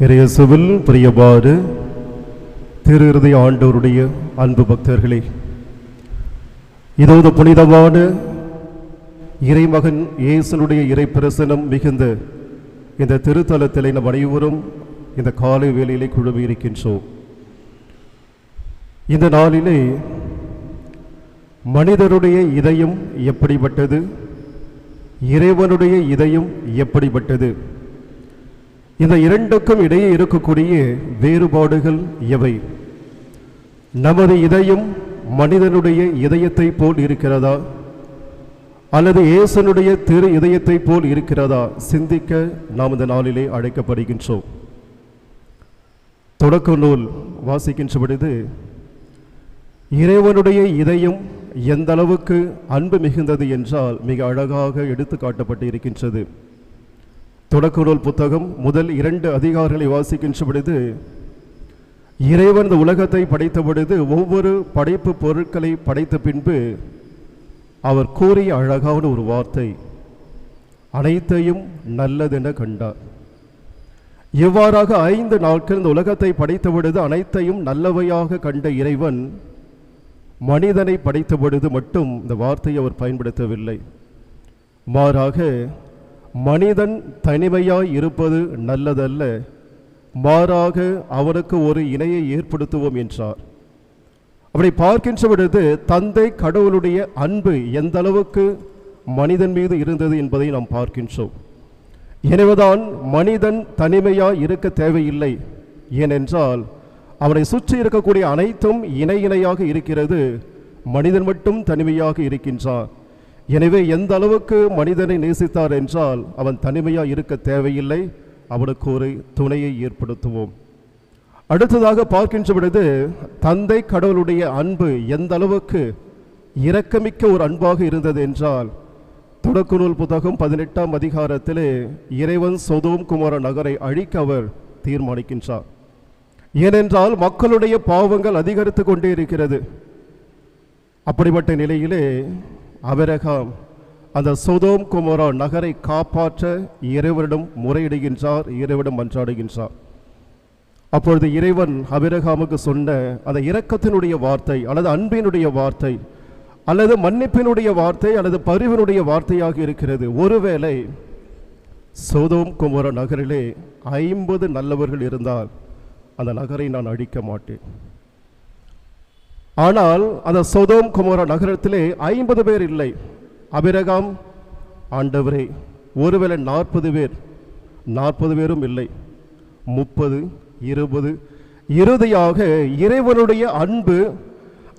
இறையசுவில் பிரியபாடு திரு இருதய ஆண்டவருடைய அன்பு பக்தர்களே இதோது புனிதமான இறைமகன் இயேசுனுடைய இறை பிரசனம் மிகுந்த இந்த திருத்தலத்தில் நம் அனைவரும் இந்த காலை வேளையிலே குழுமி இருக்கின்றோம். இந்த நாளிலே மனிதருடைய இதயம் எப்படிப்பட்டது? இறைவனுடைய இதயம் எப்படிப்பட்டது? இந்த இரண்டுக்கும் இடையே இருக்கக்கூடிய வேறுபாடுகள் எவை? நமது இதயம் மனிதனுடைய இதயத்தை போல் இருக்கிறதா? அல்லது இயேசனுடைய திரு இதயத்தை போல் இருக்கிறதா? சிந்திக்க நாம் இந்த நாளிலே அழைக்கப்படுகின்றோம். தொடக்க நூல் வாசிக்கின்ற பொழுது இறைவனுடைய இதயம் எந்த அளவுக்கு அன்பு மிகுந்தது என்றால் மிக அழகாக எடுத்து காட்டப்பட்டு இருக்கின்றது தொடக்கநூல் புத்தகம் முதல் இரண்டு அதிகாரங்களை வாசிக்கின்ற பொழுது இறைவன் இந்த உலகத்தை படைத்த பொழுது ஒவ்வொரு படைப்பு பொருட்களை படைத்த பின்பு அவர் கூறிய அழகான ஒரு வார்த்தை அனைத்தையும் நல்லதென கண்டார். இவ்வாறாக ஐந்து நாட்கள் இந்த உலகத்தை படைத்த பொழுது அனைத்தையும் நல்லவையாக கண்ட இறைவன் மனிதனை படைத்த பொழுது மட்டும் இந்த வார்த்தையை அவர் பயன்படுத்தவில்லை. மாறாக மனிதன் தனிமையாய் இருப்பது நல்லதல்ல. மாறாக அவனுக்கு ஒரு இணையை ஏற்படுத்துவோம் என்றார். அப்படி பார்க்கின்ற பொழுது தந்தை கடவுளுடைய அன்பு எந்த அளவுக்கு மனிதன் மீது இருந்தது என்பதை நாம் பார்க்கின்றோம். எனவேதான் மனிதன் தனிமையாய் இருக்க தேவையில்லை. ஏனென்றால் அவனை சுற்றி இருக்கக்கூடிய அனைத்தும் இணை இணையாக இருக்கிறது. மனிதன் மட்டும் தனிமையாக இருக்கின்றான். எனவே எந்த அளவுக்கு மனிதனை நேசித்தார் என்றால் அவன் தனிமையாக இருக்க தேவையில்லை. அவனுக்கு ஒரு துணையை ஏற்படுத்துவோம். அடுத்ததாக பார்க்கின்ற பொழுது தந்தை கடவுளுடைய அன்பு எந்த அளவுக்கு இரக்கமிக்க ஒரு அன்பாக இருந்தது என்றால் தொடக்க நூல் புத்தகம் பதினெட்டாம் அதிகாரத்திலே இறைவன் சொதோம் குமார நகரை அழிக்க அவர் தீர்மானிக்கின்றார். ஏனென்றால் மக்களுடைய பாவங்கள் அதிகரித்து கொண்டே இருக்கிறது. அப்படிப்பட்ட நிலையிலே அபிரகாம் அந்த சோதோம் குமரா நகரை காப்பாற்ற இறைவனிடம் முறையிடுகின்றார் இறைவனிடம் மன்றாடுகின்றார். அப்பொழுது இறைவன் அபிரகாமுக்கு சொன்ன அந்த இரக்கத்தினுடைய வார்த்தை அல்லது அன்பினுடைய வார்த்தை அல்லது மன்னிப்பினுடைய வார்த்தை அல்லது பரிவினுடைய வார்த்தையாக இருக்கிறது. ஒருவேளை சோதோம் குமர நகரிலே ஐம்பது நல்லவர்கள் இருந்தால் அந்த நகரை நான் அழிக்க மாட்டேன். ஆனால் அந்த சோதோம் குமார நகரத்திலே ஐம்பது பேர் இல்லை. அபிரகாம் ஆண்டவரே ஒருவேளை நாற்பது பேர் நாற்பது பேரும் இல்லை. முப்பது இருபது இறுதியாக இறைவனுடைய அன்பு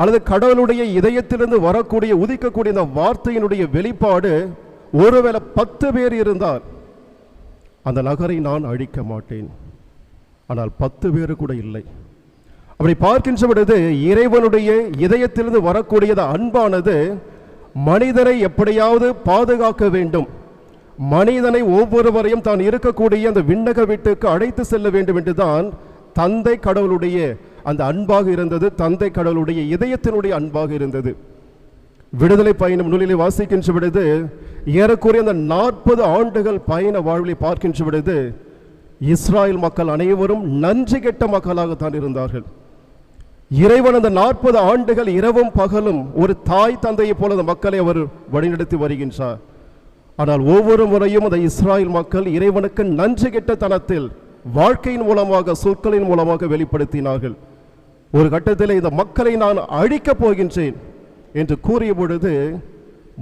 அல்லது கடவுளுடைய இதயத்திலிருந்து வரக்கூடிய உதிக்கக்கூடிய இந்த வார்த்தையினுடைய வெளிப்பாடு ஒருவேளை பத்து பேர் இருந்தால் அந்த நகரை நான் அழிக்க மாட்டேன். ஆனால் பத்து பேர் கூட இல்லை. அப்படி பார்க்கின்ற பொழுது இறைவனுடைய இதயத்திலிருந்து வரக்கூடியது அன்பானது மனிதனை எப்படியாவது பாதுகாக்க வேண்டும். மனிதனை ஒவ்வொருவரையும் தான் இருக்கக்கூடிய அந்த விண்ணக வீட்டுக்கு அழைத்து செல்ல வேண்டும் என்றுதான் தந்தை கடவுளுடைய அந்த அன்பாக இருந்தது தந்தை கடவுளுடைய இதயத்தினுடைய அன்பாக இருந்தது. விடுதலை பயணம் நூலிலே வாசிக்கின்ற பொழுது ஏறக்குறைய அந்த நாற்பது ஆண்டுகள் பயண வாழ்விலை பார்க்கின்ற பொழுது இஸ்ராயல் மக்கள் அனைவரும் நன்றி கெட்ட மக்களாகத்தான் இருந்தார்கள். இறைவன் அந்த நாற்பது ஆண்டுகள் இரவும் பகலும் ஒரு தாய் தந்தையைப் போல அந்த மக்களை அவர் வழிநடத்தி வருகின்றார். ஆனால் ஒவ்வொரு முறையும் அந்த இஸ்ராயல் மக்கள் இறைவனுக்கு நன்றி கெட்ட தனத்தில் வாழ்க்கையின் மூலமாக சொற்களின் மூலமாக வெளிப்படுத்தினார்கள். ஒரு கட்டத்தில் இந்த மக்களை நான் அழிக்கப் போகின்றேன் என்று கூறிய பொழுது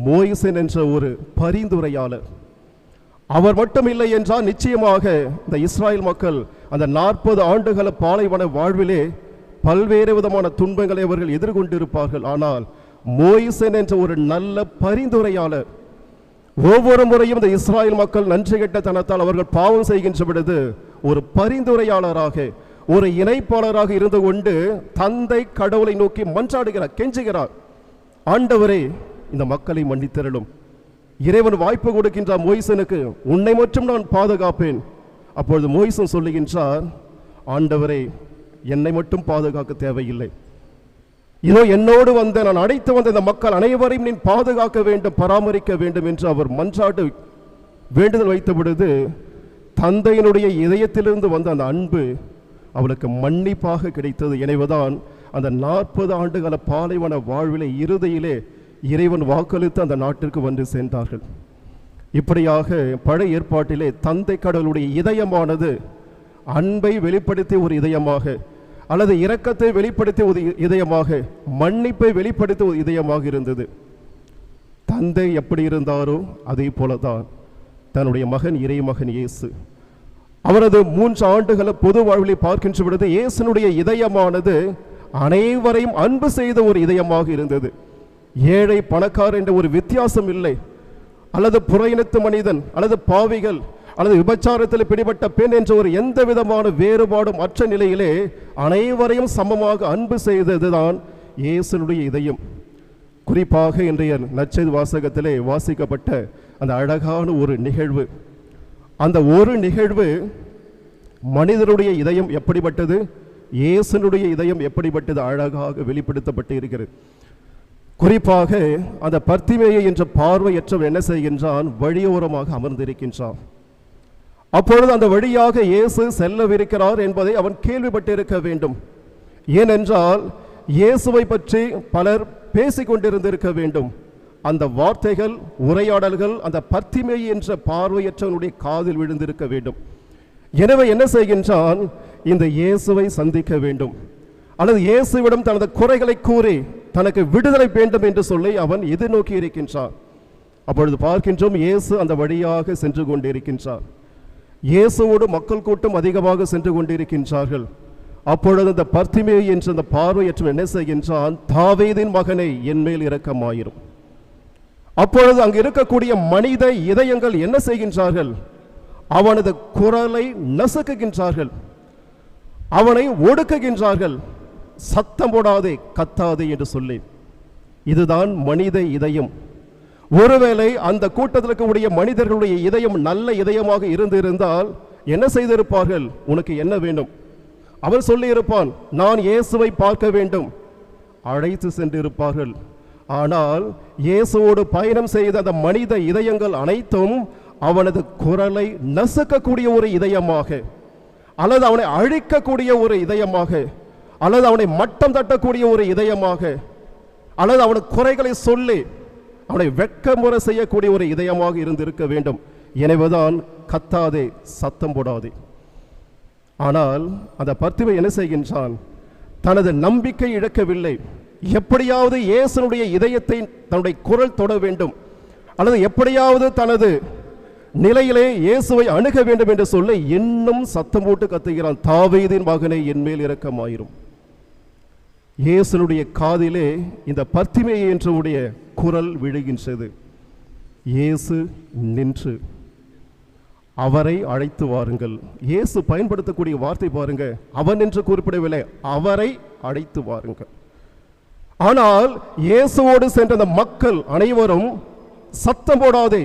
மோயிசன் என்ற ஒரு பரிந்துரையாளர் அவர் மட்டும் இல்லை என்றால் நிச்சயமாக இந்த இஸ்ராயல் மக்கள் அந்த நாற்பது ஆண்டுகள பாலைவன வாழ்விலே பல்வேறு விதமான துன்பங்களை அவர்கள் எதிர்கொண்டிருப்பார்கள். ஆனால் மோயிசன் என்ற ஒரு நல்ல பரிந்துரையாளர் ஒவ்வொரு முறையும் இந்த இஸ்ராயல் மக்கள் நன்றி கெட்ட தனத்தால் அவர்கள் பாவம் செய்கின்ற பொழுது ஒரு பரிந்துரையாளராக ஒரு இணைப்பாளராக இருந்து கொண்டு தந்தை கடவுளை நோக்கி மன்றாடுகிறார் கெஞ்சுகிறார். ஆண்டவரே இந்த மக்களை மன்னித்திரளும். இறைவன் வாய்ப்பு கொடுக்கின்றார் மோயிசனுக்கு உன்னை மட்டும் நான் பாதுகாப்பேன். அப்பொழுது மோயிசன் சொல்லுகின்றார் ஆண்டவரே என்னை மட்டும் பாதுகாக்க தேவையில்லை. இதோ என்னோடு வந்த நான் அழைத்து வந்த இந்த மக்கள் அனைவரையும் நீ பாதுகாக்க வேண்டும் பராமரிக்க வேண்டும் என்று அவர் மன்றாடு வேண்டுதல் வைத்த பொழுது தந்தையினுடைய இதயத்திலிருந்து வந்த அந்த அன்பு அவளுக்கு மன்னிப்பாக கிடைத்தது. எனவேதான் அந்த நாற்பது ஆண்டுகால பாலைவன வாழ்விலே இறுதியிலே இறைவன் வாக்களித்து அந்த நாட்டிற்கு வந்து சேர்ந்தார்கள். இப்படியாக பழைய ஏற்பாட்டிலே தந்தை கடவுளுடைய இதயமானது அன்பை வெளிப்படுத்திய ஒரு இதயமாக அல்லது இரக்கத்தை வெளிப்படுத்திய ஒரு இதயமாக மன்னிப்பை வெளிப்படுத்திய ஒரு இதயமாக இருந்தது. தந்தை எப்படி இருந்தாரோ அதே போலதான். தன்னுடைய மகன் இறைமகன் இயேசு. அவரது மூன்று ஆண்டுகளை பொது வாழ்விலை பார்க்கின்ற பொழுது இயேசுனுடைய இதயமானது அனைவரையும் அன்பு செய்த ஒரு இதயமாக இருந்தது. ஏழை பணக்கார் என்ற ஒரு வித்தியாசம் இல்லை. அல்லது புறையினத்து மனிதன் அல்லது பாவிகள் அல்லது விபச்சாரத்தில் பிடிபட்ட பெண் என்ற ஒரு எந்த விதமான வேறுபாடும் அற்ற நிலையிலே அனைவரையும் சமமாக அன்பு செய்ததுதான் இயேசுனுடைய இதயம். குறிப்பாக இன்றைய நற்செய்தி வாசகத்திலே வாசிக்கப்பட்ட அந்த அழகான ஒரு நிகழ்வு. அந்த ஒரு நிகழ்வு மனிதனுடைய இதயம் எப்படிப்பட்டது? இயேசுனுடைய இதயம் எப்படிப்பட்டது? அழகாக வெளிப்படுத்தப்பட்டு இருக்கிறது குறிப்பாக அந்த பர்த்திமேயை என்ற பார்வையற்றவன் என்ன செய்கின்றான்? வழியோரமாக அமர்ந்திருக்கின்றான். அப்பொழுது அந்த வழியாக இயேசு செல்லவிருக்கிறார் என்பதை அவன் கேள்விப்பட்டிருக்க வேண்டும். ஏனென்றால் இயேசுவை பற்றி பலர் பேசிக்கொண்டிருந்திருக்க வேண்டும். அந்த வார்த்தைகள் உரையாடல்கள் அந்த பத்திமை என்ற பார்வையற்றவனுடைய காதில் விழுந்திருக்க வேண்டும். எனவே என்ன செய்கின்றான்? இந்த இயேசுவை சந்திக்க வேண்டும். அல்லது இயேசுவிடம் தனது குறைகளை கூறி தனக்கு விடுதலை வேண்டும் என்று சொல்லி அவன் எதிர்நோக்கி இருக்கின்றான். அப்பொழுது பார்க்கின்றோம் இயேசு அந்த வழியாக சென்று கொண்டிருக்கின்றார் இயேசுவோடு மக்கள் கூட்டம் அதிகமாக சென்று கொண்டிருக்கின்றார்கள். அப்பொழுது அந்த பர்த்திமே என்ற அந்த பார்வையற்ற என்ன செய்கின்றான் தாவேதின் மகனை என் மேல் இரக்கமாயிரும். அப்பொழுது அங்கு இருக்கக்கூடிய மனித இதயங்கள் என்ன செய்கின்றார்கள்? அவனது குரலை நசுக்குகின்றார்கள். அவனை ஒடுக்குகின்றார்கள். சத்தம் போடாதே கத்தாதே என்று சொல்லி. இதுதான் மனித இதயம். ஒருவேளை அந்த கூட்டத்தில் இருக்கக்கூடிய மனிதர்களுடைய இதயம் நல்ல இதயமாக இருந்திருந்தால் என்ன செய்திருப்பார்கள்? உனக்கு என்ன வேண்டும்? அவன் சொல்லியிருப்பான் நான் இயேசுவை பார்க்க வேண்டும். அழைத்து சென்றிருப்பார்கள். ஆனால் இயேசுவோடு பயணம் செய்த அந்த மனித இதயங்கள் அனைத்தும் அவனது குரலை நசுக்கக்கூடிய ஒரு இதயமாக அல்லது அவனை அழிக்கக்கூடிய ஒரு இதயமாக அல்லது அவனை மட்டம் தட்டக்கூடிய ஒரு இதயமாக அல்லது அவனுக்கு குறைகளை சொல்லி அவனை வெக்கமுறை செய்யக்கூடிய ஒரு இதயமாக இருந்திருக்க வேண்டும். எனவேதான் கத்தாதே சத்தம் போடாதே. ஆனால் அந்த பர்த்திவை என்ன செய்கின்றான்? தனது நம்பிக்கை இழக்கவில்லை. எப்படியாவது இயேசுனுடைய இதயத்தை தன்னுடைய குரல் தொட வேண்டும். அல்லது எப்படியாவது தனது நிலையிலே இயேசுவை அணுக வேண்டும் என்று சொல்ல இன்னும் சத்தம் போட்டு கத்துகிறான். தாவீதின் மகனை என்மேல் இரக்கமாயிரும். இயேசுனுடைய காதிலே இந்த பர்த்திமை என்றவுடைய குரல் விழுகின்றது. இயேசு நின்று அவரை அழைத்து வாருங்கள். இயேசு பயன்படுத்தக்கூடிய வார்த்தை பாருங்க. அவன் என்று குறிப்பிடவில்லை. அவரை அழைத்து வாருங்கள். ஆனால் இயேசுவோடு சென்ற அந்த மக்கள் அனைவரும் சத்தம் போடாதே.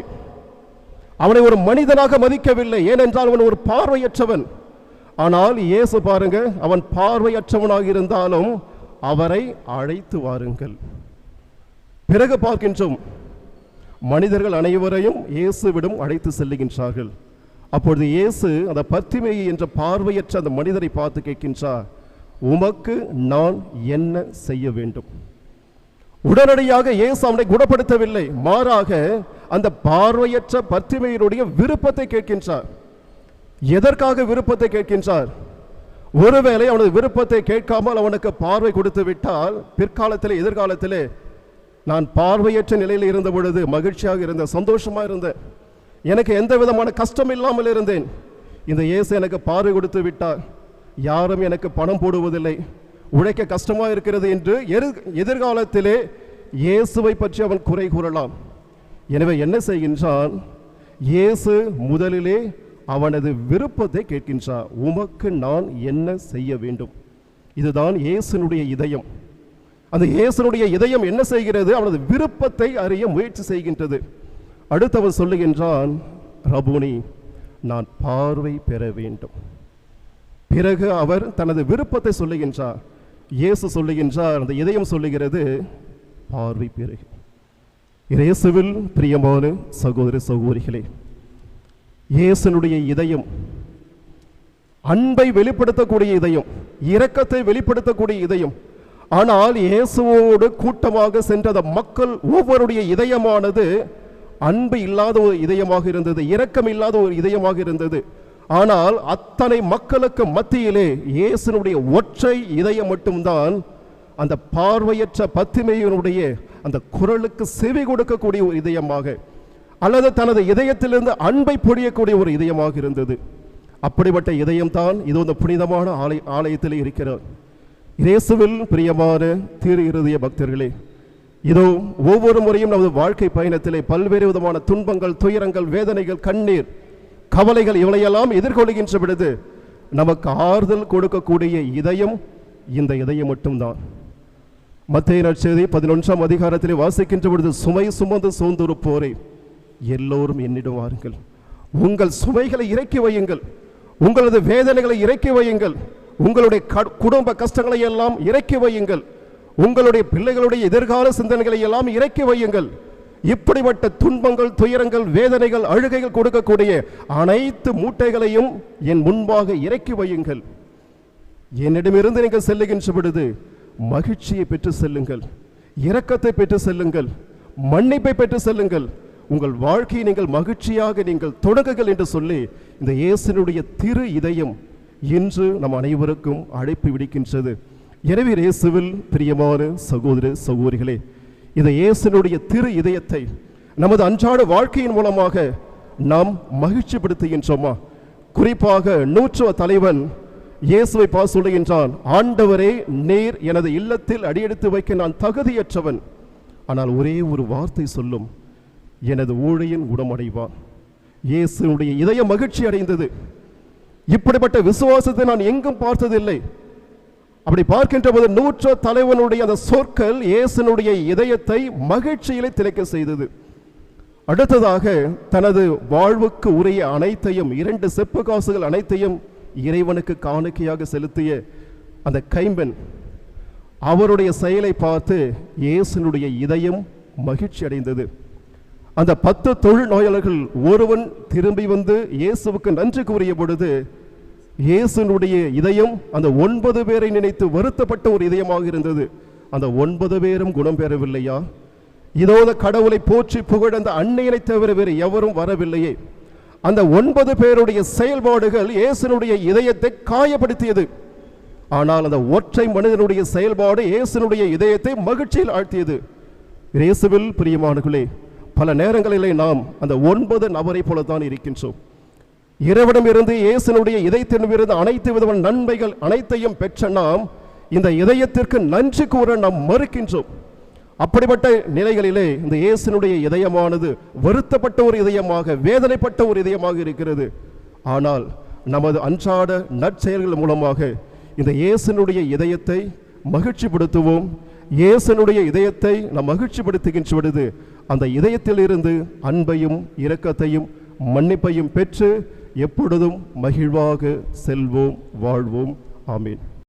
அவனை ஒரு மனிதனாக மதிக்கவில்லை. ஏனென்றால் அவன் ஒரு பார்வையற்றவன். ஆனால் இயேசு பாருங்க அவன் பார்வையற்றவனாக இருந்தாலும் அவரை அழைத்து வாருங்கள். பிறகு பார்க்கின்றோம். மனிதர்கள் அனைவரையும் இயேசுவிடம் அழைத்து செல்லுகின்றார்கள். அப்பொழுது இயேசு அந்த பத்திமை என்ற பார்வையற்ற அந்த மனிதரை பார்த்து கேட்கின்றார் உமக்கு நான் என்ன செய்ய வேண்டும்? உடனடியாக இயேசு அவனை குணப்படுத்தவில்லை. மாறாக அந்த பார்வையற்ற பத்திமையினுடைய விருப்பத்தை கேட்கின்றார். எதற்காக விருப்பத்தை கேட்கின்றார்? ஒருவேளை அவனது விருப்பத்தை கேட்காமல் அவனுக்கு பார்வை கொடுத்து விட்டால் பிற்காலத்திலே எதிர்காலத்திலே நான் பார்வையற்ற நிலையில் இருந்த பொழுது மகிழ்ச்சியாக இருந்த சந்தோஷமாக இருந்தேன். எனக்கு எந்த விதமான கஷ்டம் இல்லாமல் இருந்தேன். இந்த இயேசு எனக்கு பார்வை கொடுத்து விட்டார். யாரும் எனக்கு பணம் போடுவதில்லை. உழைக்க கஷ்டமாக இருக்கிறது என்று எரு- எதிர்காலத்திலே இயேசுவை பற்றி அவன் குறை கூறலாம். எனவே என்ன செய்கின்றான்? இயேசு முதலிலே அவனது விருப்பத்தை கேட்கின்றார். உமக்கு நான் என்ன செய்ய வேண்டும்? இதுதான் இயேசுனுடைய இதயம். அந்த இயேசுனுடைய இதயம் என்ன செய்கிறது? அவனது விருப்பத்தை அறிய முயற்சி செய்கின்றது. அடுத்தவன் சொல்லுகின்றான் ரபுனி நான் பார்வை பெற வேண்டும். பிறகு அவர் தனது விருப்பத்தை சொல்லுகின்றார். இயேசு சொல்லுகின்றார் அந்த இதயம் சொல்லுகிறது பார்வை பெறுக. இயேசுவில் பிரியமான சகோதர சகோதரிகளே இயேசுனுடைய இதயம் அன்பை வெளிப்படுத்தக்கூடிய இதயம் இரக்கத்தை வெளிப்படுத்தக்கூடிய இதயம் ஆனால் இயேசுவோடு கூட்டமாக சென்றத மக்கள் ஒவ்வொருடைய இதயமானது அன்பு இல்லாத ஒரு இதயமாக இருந்தது இரக்கம் இல்லாத ஒரு இதயமாக இருந்தது. ஆனால் அத்தனை மக்களுக்கு மத்தியிலே இயேசுனுடைய ஒற்றை இதயம் மட்டும்தான் அந்த பார்வையற்ற பத்திமையினுடைய அந்த குரலுக்கு செவி கொடுக்கக்கூடிய ஒரு இதயமாக அல்லது தனது இதயத்திலிருந்து அன்பை பொழியக்கூடிய ஒரு இதயமாக இருந்தது. அப்படிப்பட்ட இதயம்தான் இது இந்த புனிதமான ஆலய ஆலயத்தில் இருக்கிறார் இயேசுவில் பிரியமான தீரு இருதய பக்தர்களே இதோ ஒவ்வொரு முறையும் நமது வாழ்க்கை பயணத்திலே பல்வேறு விதமான துன்பங்கள் துயரங்கள் வேதனைகள் கண்ணீர் கவலைகள் இவளையெல்லாம் எதிர்கொள்கின்ற பொழுது நமக்கு ஆறுதல் கொடுக்கக்கூடிய இதயம் இந்த இதயம் மட்டும்தான். மத்திய நட்சதி பதினொன்றாம் அதிகாரத்திலே வாசிக்கின்ற பொழுது சுமை சுமந்து சோர்ந்திருப்போரே எல்லோரும் என்னிடம் வாருங்கள். உங்கள் சுமைகளை இறக்கி வையுங்கள். உங்களது வேதனைகளை இறக்கி வையுங்கள். உங்களுடைய க- குடும்ப கஷ்டங்களை எல்லாம் இறக்கி வையுங்கள். உங்களுடைய பிள்ளைகளுடைய எதிர்கால சிந்தனைகளை எல்லாம் இறக்கி வையுங்கள். இப்படிப்பட்ட துன்பங்கள் துயரங்கள் வேதனைகள் அழுகைகள் கொடுக்கக்கூடிய அனைத்து மூட்டைகளையும் என் முன்பாக இறக்கி வையுங்கள். என்னிடமிருந்து நீங்கள் செல்லுகின்ற பொழுது மகிழ்ச்சியை பெற்று செல்லுங்கள். இரக்கத்தை பெற்று செல்லுங்கள். மன்னிப்பை பெற்று செல்லுங்கள். உங்கள் வாழ்க்கையை நீங்கள் மகிழ்ச்சியாக நீங்கள் தொடங்குங்கள் என்று சொல்லி இந்த இயேசுனுடைய திரு இதயம் இன்று நம் அனைவருக்கும் அழைப்பு விடுக்கின்றது. எனவே இயேசுவில் பிரியமான சகோதர சகோதரிகளே இந்த இயேசுனுடைய திரு இதயத்தை நமது அன்றாட வாழ்க்கையின் மூலமாக நாம் மகிழ்ச்சிப்படுத்துகின்றோமா? குறிப்பாக நூற்றுவ தலைவன் இயேசுவை பா சொல்லுகின்றான் ஆண்டவரே நேர் எனது இல்லத்தில் அடியெடுத்து வைக்க நான் தகுதியற்றவன். ஆனால் ஒரே ஒரு வார்த்தை சொல்லும் எனது ஊழையின் குணமடைவான். இயேசுனுடைய இதய மகிழ்ச்சி அடைந்தது. இப்படிப்பட்ட விசுவாசத்தை நான் எங்கும் பார்த்ததில்லை. அப்படி பார்க்கின்ற போது நூற்ற தலைவனுடைய அந்த சொற்கள் இயேசுனுடைய இதயத்தை மகிழ்ச்சியிலே திளைக்க செய்தது. அடுத்ததாக தனது வாழ்வுக்கு உரிய அனைத்தையும் இரண்டு செப்பு காசுகள் அனைத்தையும் இறைவனுக்கு காணிக்கையாக செலுத்திய அந்த கைம்பெண் அவருடைய செயலை பார்த்து இயேசனுடைய இதயம் மகிழ்ச்சி அடைந்தது. அந்த பத்து தொழில் நோயாளர்கள் ஒருவன் திரும்பி வந்து இயேசுவுக்கு நன்றி கூறிய பொழுது இயேசுனுடைய இதயம் அந்த ஒன்பது பேரை நினைத்து வருத்தப்பட்ட ஒரு இதயமாக இருந்தது. அந்த ஒன்பது பேரும் குணம் பெறவில்லையா? இதோ அந்த கடவுளை போற்றி புகழ் அந்த அன்னையனை தவிர வேறு எவரும் வரவில்லையே. அந்த ஒன்பது பேருடைய செயல்பாடுகள் இயேசுனுடைய இதயத்தை காயப்படுத்தியது. ஆனால் அந்த ஒற்றை மனிதனுடைய செயல்பாடு இயேசுனுடைய இதயத்தை மகிழ்ச்சியில் ஆழ்த்தியது. இயேசுவில் பிரியமானுகளே பல நேரங்களிலே நாம் அந்த ஒன்பது நபரை போலத்தான் இருக்கின்றோம். இறைவனம் இருந்து இயேசுனுடைய இதயத்திலிருந்து அனைத்து விதமான நன்மைகள் அனைத்தையும் பெற்ற நாம் இந்த இதயத்திற்கு நன்றி கூற நாம் மறுக்கின்றோம். அப்படிப்பட்ட நிலைகளிலே இந்த இயேசுனுடைய இதயமானது வருத்தப்பட்ட ஒரு இதயமாக வேதனைப்பட்ட ஒரு இதயமாக இருக்கிறது. ஆனால் நமது அன்றாட நற்செயல்கள் மூலமாக இந்த இயேசுனுடைய இதயத்தை மகிழ்ச்சிப்படுத்துவோம். இயேசுனுடைய இதயத்தை நாம் மகிழ்ச்சிப்படுத்துகின்ற பொழுது அந்த இதயத்திலிருந்து அன்பையும் இரக்கத்தையும் மன்னிப்பையும் பெற்று எப்பொழுதும் மகிழ்வாக செல்வோம் வாழ்வோம். ஆமீன்.